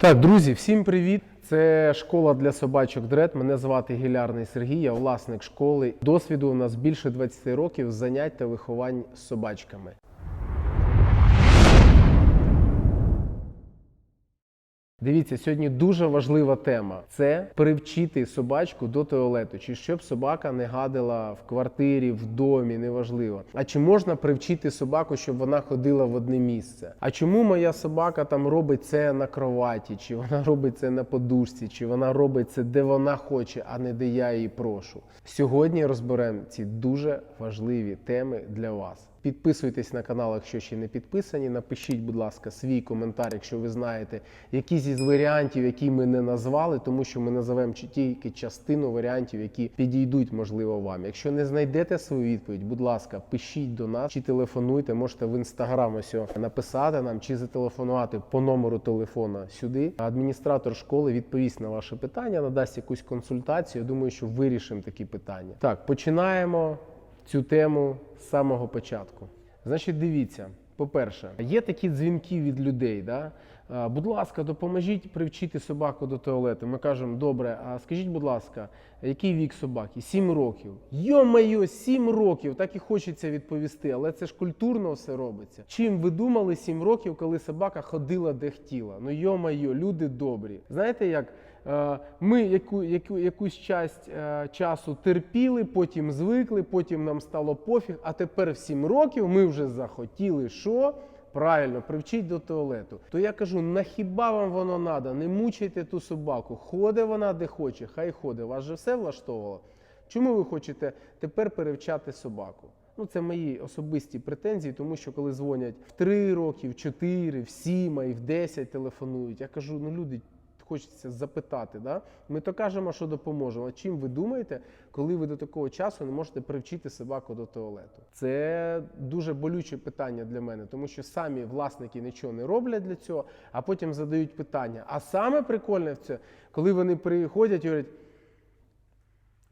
Так, друзі, всім привіт! Це школа для собачок Дред. Мене звати Гілярний Сергій, я власник школи. Досвіду у нас більше 20 років занять та виховань з собачками. Дивіться, сьогодні дуже важлива тема це привчити собачку до туалету, чи щоб собака не гадила в квартирі, в домі, неважливо. А чи можна привчити собаку, щоб вона ходила в одне місце? А чому моя собака там робить це на кроваті, чи вона робить це на подушці, чи вона робить це де вона хоче, а не де я її прошу? Сьогодні розберемо ці дуже важливі теми для вас. Підписуйтесь на канал, якщо ще не підписані. Напишіть, будь ласка, свій коментар, якщо ви знаєте якісь із варіантів, які ми не назвали, тому що ми називаємо чи- тільки частину варіантів, які підійдуть, можливо, вам. Якщо не знайдете свою відповідь, будь ласка, пишіть до нас чи телефонуйте. Можете в інстаграм ось написати нам чи зателефонувати по номеру телефона сюди. Адміністратор школи відповість на ваше питання, надасть якусь консультацію. Я думаю, що вирішимо такі питання. Так, починаємо цю тему з самого початку. Значить, дивіться, по-перше, є такі дзвінки від людей. Да? Будь ласка, допоможіть привчити собаку до туалету. Ми кажемо, добре, а скажіть, будь ласка, який вік собаки? Сім років. Йо-майо, сім років, так і хочеться відповісти, але це ж культурно все робиться. Чим ви думали сім років, коли собака ходила де хотіла? Ну йо-майо, люди добрі. Знаєте як? Е, Ми яку, яку, якусь часть е, часу терпіли, потім звикли, потім нам стало пофіг, а тепер в 7 років ми вже захотіли що? Правильно, привчіть до туалету. То я кажу, нахіба вам воно надо? Не мучайте ту собаку. Ходить вона де хоче, хай ходить. Вас же все влаштовувало. Чому ви хочете тепер перевчати собаку? Ну, це мої особисті претензії, тому що коли дзвонять в 3 роки, в 4, в 7, а і в 10 телефонують, я кажу, ну люди, хочеться запитати, да? ми то кажемо, що допоможемо. А чим ви думаєте, коли ви до такого часу не можете привчити собаку до туалету? Це дуже болюче питання для мене, тому що самі власники нічого не роблять для цього, а потім задають питання. А саме прикольне в це, коли вони приходять і говорять.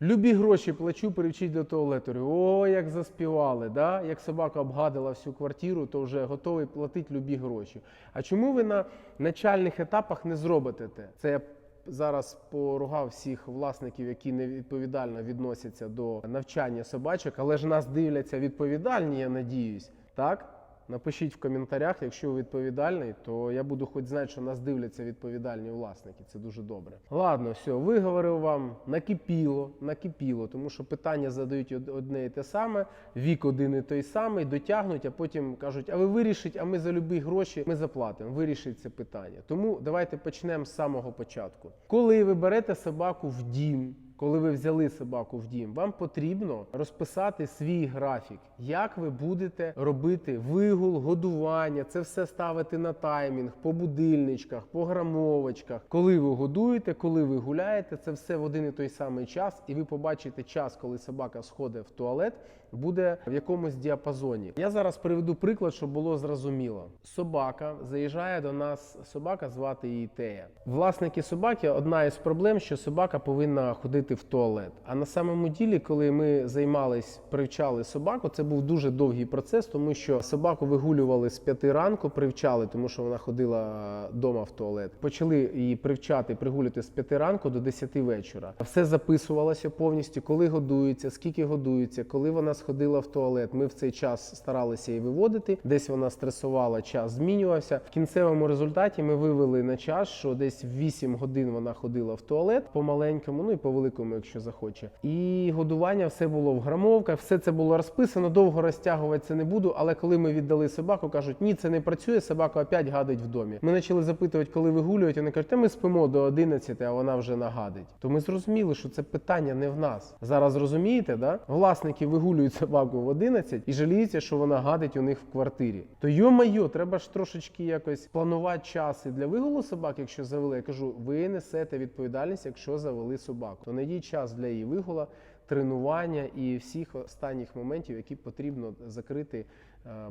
Любі гроші плачу, привчіть до туалету. О, як заспівали, да? як собака обгадила всю квартиру, то вже готовий платити любі гроші. А чому ви на начальних етапах не зробите те? Це я зараз поругав всіх власників, які невідповідально відносяться до навчання собачок, але ж нас дивляться відповідальні, я надіюсь. Так? Напишіть в коментарях, якщо відповідальний, то я буду хоч знати, що нас дивляться відповідальні власники. Це дуже добре. Ладно, все, виговорив вам, накипіло, накипіло, тому що питання задають одне і те саме, вік один і той самий, дотягнуть, а потім кажуть, а ви вирішіть, а ми за любі гроші ми заплатимо. Вирішить це питання. Тому давайте почнемо з самого початку. Коли ви берете собаку в дім, коли ви взяли собаку в дім, вам потрібно розписати свій графік, як ви будете робити вигул, годування, це все ставити на таймінг, по будильничках, по грамовочках. Коли ви годуєте, коли ви гуляєте, це все в один і той самий час, і ви побачите час, коли собака сходить в туалет, буде в якомусь діапазоні. Я зараз приведу приклад, щоб було зрозуміло. Собака заїжджає до нас. Собака звати її Тея. Власники собаки одна із проблем, що собака повинна ходити в туалет. А на самому ділі, коли ми займались, привчали собаку, це був дуже довгий процес, тому що собаку вигулювали з п'яти ранку, привчали, тому що вона ходила вдома в туалет. Почали її привчати, пригулювати з п'яти ранку до 10 вечора. Все записувалося повністю, коли годується, скільки годується, коли вона сходила в туалет. Ми в цей час старалися її виводити. Десь вона стресувала, час змінювався. В кінцевому результаті ми вивели на час, що десь 8 годин вона ходила в туалет по маленькому, ну і по великому, якщо захоче. І годування все було в грамовках, все це було розписано. Довго розтягувати це не буду. Але коли ми віддали собаку, кажуть, ні, це не працює. Собака опять гадить в домі. Ми почали запитувати, коли вигулюють. Вони кажуть, ми спимо до 11, а вона вже нагадить. То ми зрозуміли, що це питання не в нас. Зараз розумієте, да? Власники вигулюють собаку в 11 і жаліються, що вона гадить у них в квартирі. То йо-майо, треба ж трошечки якось планувати час і для вигулу собак, якщо завели. Я кажу, ви несете відповідальність, якщо завели собаку. То знайдіть час для її вигула, тренування і всіх останніх моментів, які потрібно закрити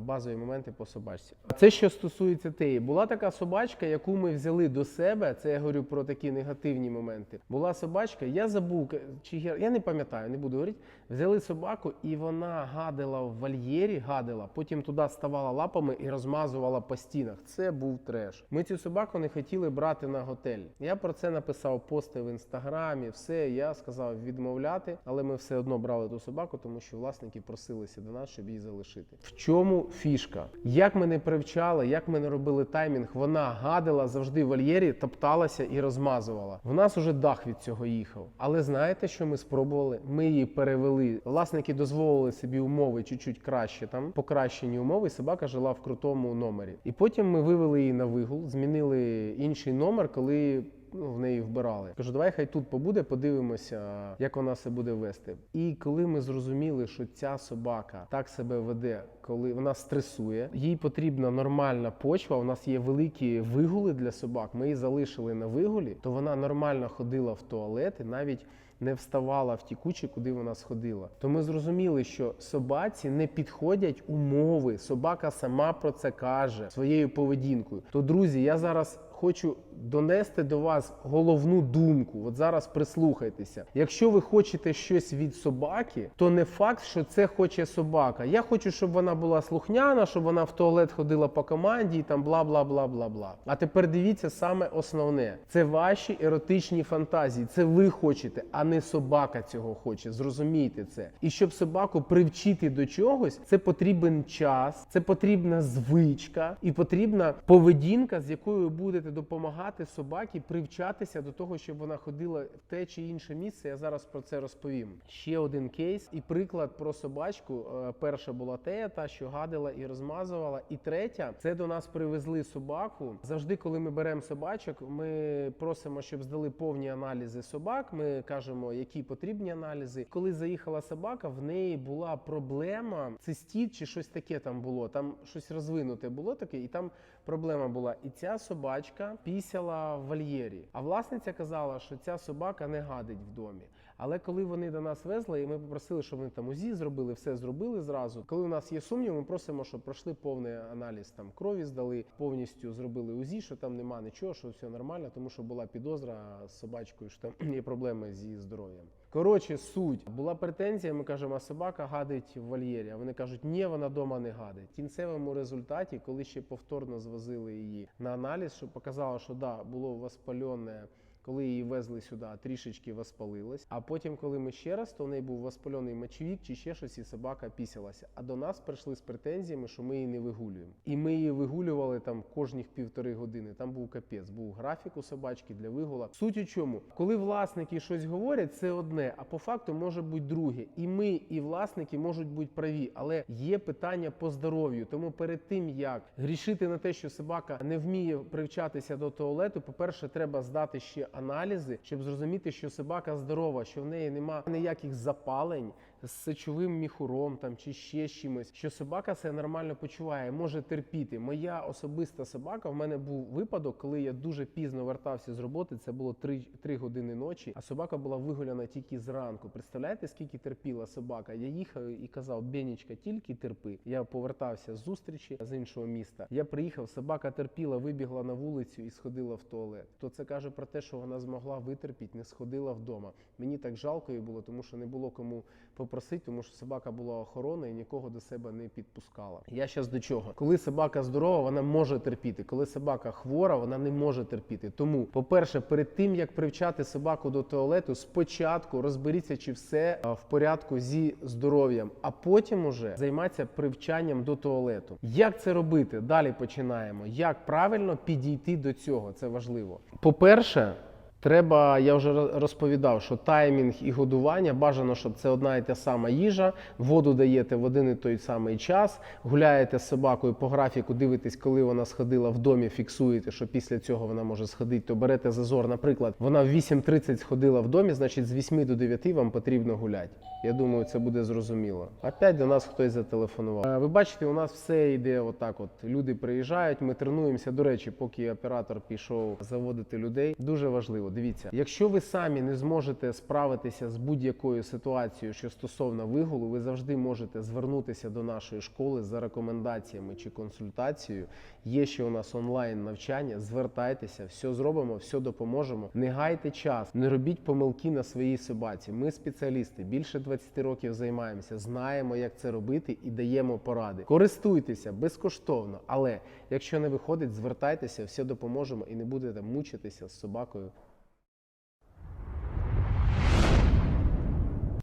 базові моменти по собачці. Це що стосується теї. Була така собачка, яку ми взяли до себе. Це я говорю про такі негативні моменти. Була собачка, я забув чи я не пам'ятаю, не буду говорити. Взяли собаку, і вона гадила в вольєрі, гадила, потім туди ставала лапами і розмазувала по стінах. Це був треш. Ми цю собаку не хотіли брати на готель. Я про це написав пости в інстаграмі. Все я сказав відмовляти, але ми все одно брали ту собаку, тому що власники просилися до нас, щоб її залишити. В чому фішка? Як ми не привчали, як ми не робили таймінг, вона гадила завжди в вольєрі, топталася і розмазувала. В нас уже дах від цього їхав. Але знаєте, що ми спробували? Ми її перевели. Власники дозволили собі умови чуть-чуть краще, там покращені умови. Собака жила в крутому номері. І потім ми вивели її на вигул, змінили інший номер, коли. Ну, в неї вбирали. Кажу, давай хай тут побуде, подивимося, як вона себе буде вести. І коли ми зрозуміли, що ця собака так себе веде, коли вона стресує, їй потрібна нормальна почва. У нас є великі вигули для собак. Ми її залишили на вигулі, то вона нормально ходила в туалет і навіть. Не вставала в ті кучі, куди вона сходила. То ми зрозуміли, що собаці не підходять умови. Собака сама про це каже своєю поведінкою. То, друзі, я зараз хочу донести до вас головну думку. От зараз прислухайтеся. Якщо ви хочете щось від собаки, то не факт, що це хоче собака. Я хочу, щоб вона була слухняна, щоб вона в туалет ходила по команді і там бла бла бла бла бла. А тепер дивіться саме основне: це ваші еротичні фантазії. Це ви хочете, а не собака цього хоче. Зрозумійте це. І щоб собаку привчити до чогось, це потрібен час, це потрібна звичка і потрібна поведінка, з якою ви будете допомагати собаці привчатися до того, щоб вона ходила в те чи інше місце. Я зараз про це розповім. Ще один кейс і приклад про собачку. Е, Перша була тея, та що гадила і розмазувала. І третя це до нас привезли собаку. Завжди, коли ми беремо собачок, ми просимо, щоб здали повні аналізи собак. Ми кажемо, які потрібні аналізи. Коли заїхала собака, в неї була проблема цистіт чи щось таке там було. Там щось розвинуте було таке, і там проблема була. І ця собачка пісяла в вольєрі. А власниця казала, що ця собака не гадить в домі. Але коли вони до нас везли, і ми попросили, щоб вони там УЗІ зробили, все зробили зразу. Коли у нас є сумнів, ми просимо, щоб пройшли повний аналіз там крові, здали повністю зробили УЗІ, що там нема нічого, що все нормально, тому що була підозра з собачкою, що там є проблеми з її здоров'ям. Коротше, суть була претензія. Ми кажемо, а собака гадить в вольєрі. А вони кажуть, ні, вона вдома не гадить. В кінцевому результаті, коли ще повторно звозили її на аналіз, що показало, що да, було воспалене. Коли її везли сюди, трішечки воспалилась. А потім, коли ми ще раз, то в неї був воспалений мочовік чи ще щось, і собака пісялася. А до нас прийшли з претензіями, що ми її не вигулюємо. І ми її вигулювали там кожних півтори години. Там був капець, був графік у собачки для вигула. Суть у чому, коли власники щось говорять, це одне, а по факту може бути друге. І ми, і власники можуть бути праві, але є питання по здоров'ю. Тому перед тим як грішити на те, що собака не вміє привчатися до туалету, по-перше, треба здати ще аналізи, щоб зрозуміти, що собака здорова, що в неї нема ніяких запалень з сечовим міхуром там чи ще чимось, що собака себе нормально почуває, може терпіти. Моя особиста собака. В мене був випадок, коли я дуже пізно вертався з роботи. Це було 3, 3 години ночі, а собака була вигуляна тільки зранку. Представляєте, скільки терпіла собака? Я їхав і казав, Бенічка, тільки терпи. Я повертався з зустрічі з іншого міста. Я приїхав, собака терпіла, вибігла на вулицю і сходила в туалет. То це каже про те, що вона змогла витерпіти, не сходила вдома. Мені так жалко її було, тому що не було кому попросити, тому що собака була охорона і нікого до себе не підпускала. Я зараз до чого? Коли собака здорова, вона може терпіти. Коли собака хвора, вона не може терпіти. Тому, по-перше, перед тим як привчати собаку до туалету, спочатку розберіться, чи все в порядку зі здоров'ям, а потім уже займатися привчанням до туалету. Як це робити? Далі починаємо. Як правильно підійти до цього? Це важливо. По-перше. Треба, я вже розповідав, що таймінг і годування бажано, щоб це одна і та сама їжа. Воду даєте в один і той самий час. Гуляєте з собакою по графіку, дивитесь, коли вона сходила в домі, фіксуєте, що після цього вона може сходити. То берете зазор. Наприклад, вона в 8.30 сходила в домі, значить з 8 до 9 вам потрібно гуляти. Я думаю, це буде зрозуміло. Опять до нас хтось зателефонував. Е, Ви бачите, у нас все йде отак. От люди приїжджають, ми тренуємося. До речі, поки оператор пішов заводити людей, дуже важливо. Важливо. Дивіться, якщо ви самі не зможете справитися з будь-якою ситуацією, що стосовно вигулу, ви завжди можете звернутися до нашої школи за рекомендаціями чи консультацією. Є ще у нас онлайн навчання. Звертайтеся, все зробимо, все допоможемо. Не гайте час, не робіть помилки на своїй собаці. Ми спеціалісти більше 20 років займаємося, знаємо, як це робити і даємо поради. Користуйтеся безкоштовно, але якщо не виходить, звертайтеся, все допоможемо і не будете мучитися з собакою.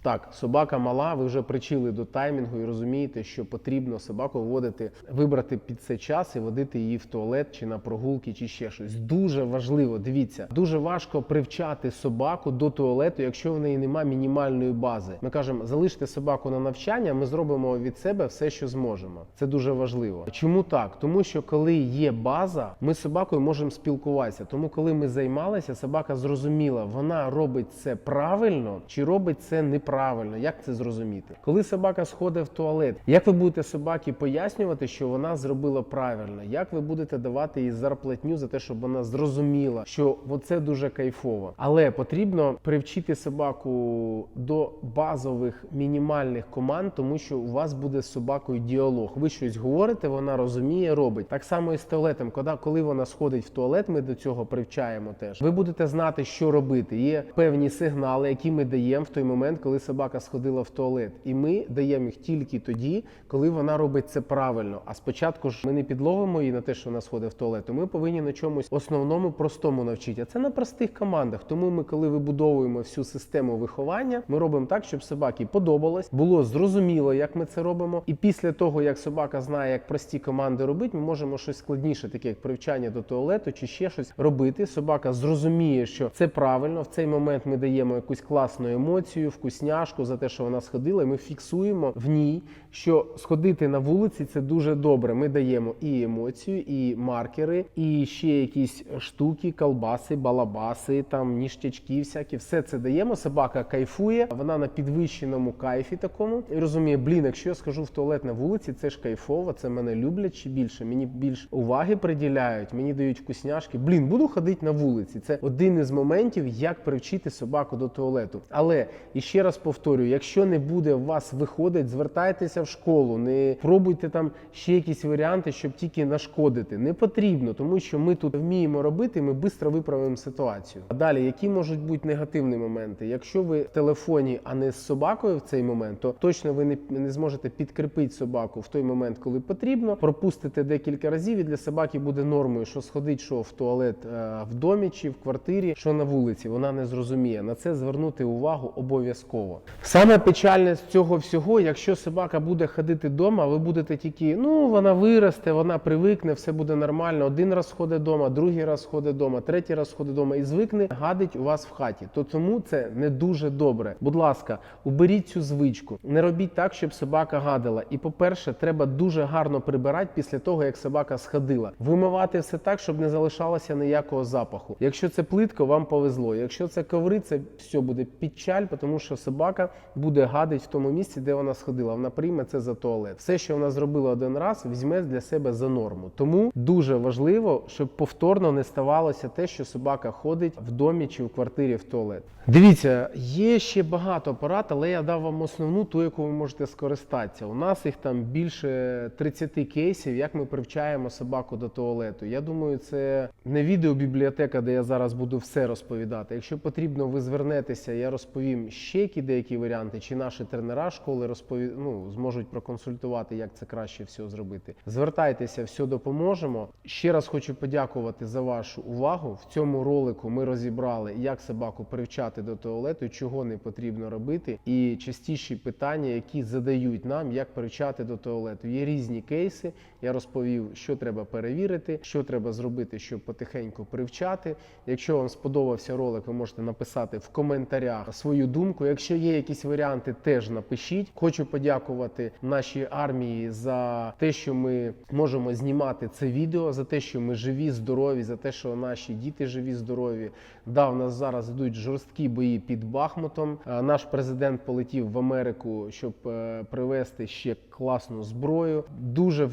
Так, собака мала, ви вже причили до таймінгу і розумієте, що потрібно собаку вводити, вибрати під це час і водити її в туалет чи на прогулки, чи ще щось. Дуже важливо, дивіться, дуже важко привчати собаку до туалету, якщо в неї немає мінімальної бази. Ми кажемо, залиште собаку на навчання, ми зробимо від себе все, що зможемо. Це дуже важливо. Чому так? Тому що коли є база, ми з собакою можемо спілкуватися. Тому, коли ми займалися, собака зрозуміла, вона робить це правильно чи робить це неправильно. Як це зрозуміти? Коли собака сходить в туалет, як ви будете собаці пояснювати, що вона зробила правильно? Як ви будете давати їй зарплатню за те, щоб вона зрозуміла, що це дуже кайфово? Але потрібно привчити собаку до базових мінімальних команд, тому що у вас буде з собакою діалог. Ви щось говорите, вона розуміє, робить. Так само і з туалетом. Коли вона сходить в туалет, ми до цього привчаємо теж. Ви будете знати, що робити. Є певні сигнали, які ми даємо в той момент, коли собака сходила в туалет. І ми даємо їх тільки тоді, коли вона робить це правильно. А спочатку ж ми не підловимо її на те, що вона сходить в туалет. Ми повинні на чомусь основному простому навчити. А це на простих командах. Тому ми, коли вибудовуємо всю систему виховання, ми робимо так, щоб собаці подобалось, було зрозуміло, як ми це робимо. І після того, як собака знає, як прості команди робити, ми можемо щось складніше, таке як привчання до туалету чи ще щось робити. Собака зрозуміє, що це правильно. В цей момент ми даємо якусь класну емоцію, вкусняшку за те, що вона сходила. Ми фіксуємо в ній, що сходити на вулиці це дуже добре. Ми даємо і емоцію, і маркери, і ще якісь штуки, колбаси, балабаси, там ніштячки, всякі. Все це даємо. Собака кайфує, вона на підвищеному кайфі такому і розуміє, блін, якщо я скажу в туалет на вулиці, це ж кайфово, це мене люблять чи більше. Мені більш уваги приділяють, мені дають вкусняшки. Блін, буду ходити на вулиці. Це один із моментів, як привчити собаку до туалету. Але і ще раз повторюю, якщо не буде у вас виходить, звертайтеся в школу, не пробуйте там ще якісь варіанти, щоб тільки нашкодити. Не потрібно, тому що ми тут вміємо робити, ми швидко виправимо ситуацію. А далі, які можуть бути негативні моменти? Якщо ви в телефоні, а не з собакою в цей момент, то точно ви не, не зможете підкріпити собаку в той момент, коли потрібно. Пропустите декілька разів, і для собаки буде нормою, що сходить, що в туалет е, в домі чи в квартирі, що на вулиці. Вона не зрозуміє. На це звернути увагу обов'язково. Саме печальне з цього всього, якщо собака буде ходити вдома, ви будете тільки, ну вона виросте, вона привикне, все буде нормально. Один раз ходить вдома, другий раз ходить вдома, третій раз ходить вдома і звикне гадить у вас в хаті. То тому це не дуже добре. Будь ласка, уберіть цю звичку. Не робіть так, щоб собака гадила. І по-перше, треба дуже гарно прибирати після того, як собака сходила. Вимивати все так, щоб не залишалося ніякого запаху. Якщо це плитко, вам повезло. Якщо це коври, це все буде підчаль, тому що собака буде гадить в тому місці, де вона сходила. Вона прийме це за туалет. Все, що вона зробила один раз, візьме для себе за норму. Тому дуже важливо, щоб повторно не ставалося те, що собака ходить в домі чи в квартирі в туалет. Дивіться, є ще багато порад, але я дав вам основну, ту, яку ви можете скористатися. У нас їх там більше 30 кейсів, як ми привчаємо собаку до туалету. Я думаю, це не відеобібліотека, де я зараз буду все розповідати. Якщо потрібно, ви звернетеся, я розповім ще які деякі варіанти, чи наші тренера школи розпові... ну, зможуть проконсультувати, як це краще всього зробити. Звертайтеся, все допоможемо. Ще раз хочу подякувати за вашу увагу. В цьому ролику ми розібрали, як собаку привчати до туалету, чого не потрібно робити, і частіші питання, які задають нам, як привчати до туалету. Є різні кейси. Я розповів, що треба перевірити, що треба зробити, щоб потихеньку привчати. Якщо вам сподобався ролик, ви можете написати в коментарях свою думку. Якщо є якісь варіанти, теж напишіть. Хочу подякувати нашій армії за те, що ми можемо знімати це відео, за те, що ми живі, здорові, за те, що наші діти живі, здорові. Да, в нас зараз йдуть жорсткі бої під Бахмутом. Е, Наш президент полетів в Америку, щоб е, привезти ще класну зброю. Дуже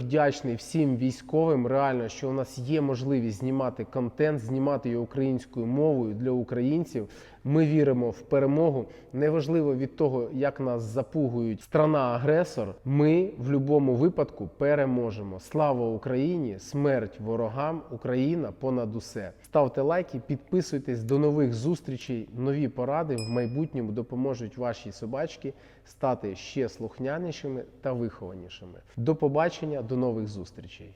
вдячний всім військовим. Реально, що у нас є можливість знімати контент, знімати його українською мовою для українців. Ми віримо в перемогу. Неважливо від того, як нас запугують страна-агресор. Ми в будь-якому випадку переможемо. Слава Україні! Смерть ворогам! Україна понад усе. Ставте лайки, підписуйтесь до нових зустрічей. Нові поради в майбутньому допоможуть вашій собачці стати ще слухнянішими та вихованішими. До побачення, до нових зустрічей.